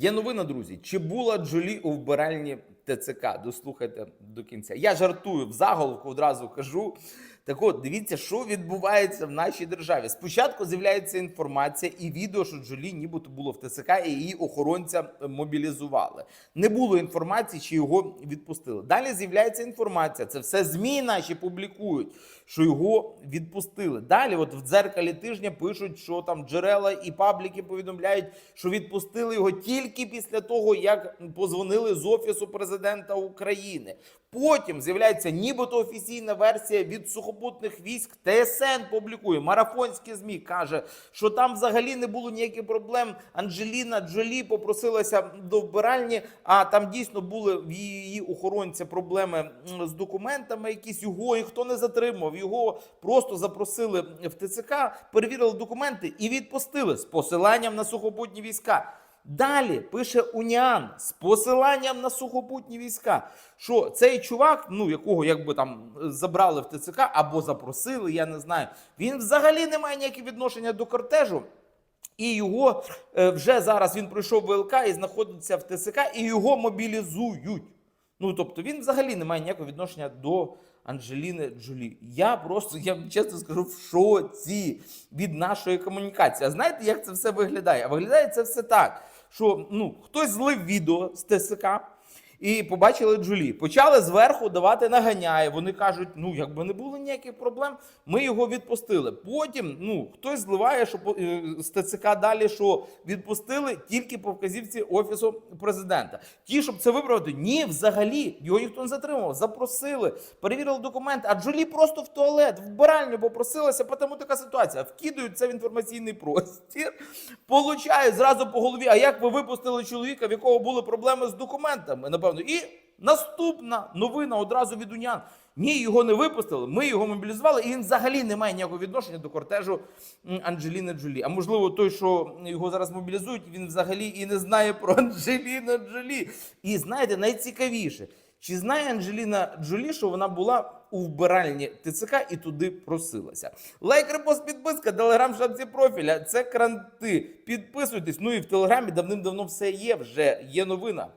Є новина, друзі. Чи була Джолі у вбиральні ТЦК? Дослухайте до кінця. Я жартую в заголовку одразу кажу. Так от, дивіться, що відбувається в нашій державі. Спочатку з'являється інформація і відео, що Джолі нібито було в ТЦК і її охоронця мобілізували. Не було інформації, чи його відпустили. Далі з'являється інформація. Це все ЗМІ наші публікують, що його відпустили. Далі, от в дзеркалі тижня пишуть, що там джерела і пабліки повідомляють, що відпустили його тільки після того, як позвонили з офісу президента України. Потім з'являється нібито офіційна версія від сухопутних військ. ТСН публікує марафонські змі. каже, що там взагалі не було ніяких проблем. Анджеліна Джолі попросилася до вбиральні, а там дійсно були в її охоронця проблеми з документами. Якісь його ніхто не затримав. Його просто запросили в ТЦК, перевірили документи і відпустили з посиланням на сухопутні війська. Далі пише Уніан з посиланням на сухопутні війська, що цей чувак, ну якого якби там забрали в ТЦК або запросили, я не знаю. Він взагалі не має ніякого відношення до кортежу. І його е, вже зараз він пройшов ВЛК і знаходиться в ТСК, і його мобілізують. Ну тобто він взагалі не має ніякого відношення до Анджеліни Джолі. Я просто, я чесно скажу, в шоці від нашої комунікації. А знаєте, як це все виглядає? А виглядає це все так, що ну, хтось злив відео з ТСК. І побачили Джулі. Почали зверху давати наганяє. Вони кажуть, ну якби не було ніяких проблем, ми його відпустили. Потім ну хтось зливає, що е, з ТЦК далі, що відпустили тільки по вказівці офісу президента. Ті, щоб це виправити, ні, взагалі його ніхто не затримував. Запросили, перевірили документи. А Джулі просто в туалет, вбиральню попросилася, тому така ситуація. Вкидують це в інформаційний простір, получають зразу по голові. А як ви випустили чоловіка, в якого були проблеми з документами? Напевно, і наступна новина одразу від Унян. Ні, його не випустили. Ми його мобілізували, і він взагалі не має ніякого відношення до кортежу Анджеліни Джолі. А можливо, той, що його зараз мобілізують, він взагалі і не знає про Анджеліну Джолі. І знаєте, найцікавіше, чи знає Анджеліна Джолі, що вона була у вбиральні ТЦК і туди просилася? Лайк, репост, підписка, телеграм, шапці профіля. Це кранти. Підписуйтесь. Ну і в телеграмі давним-давно все є. Вже є новина.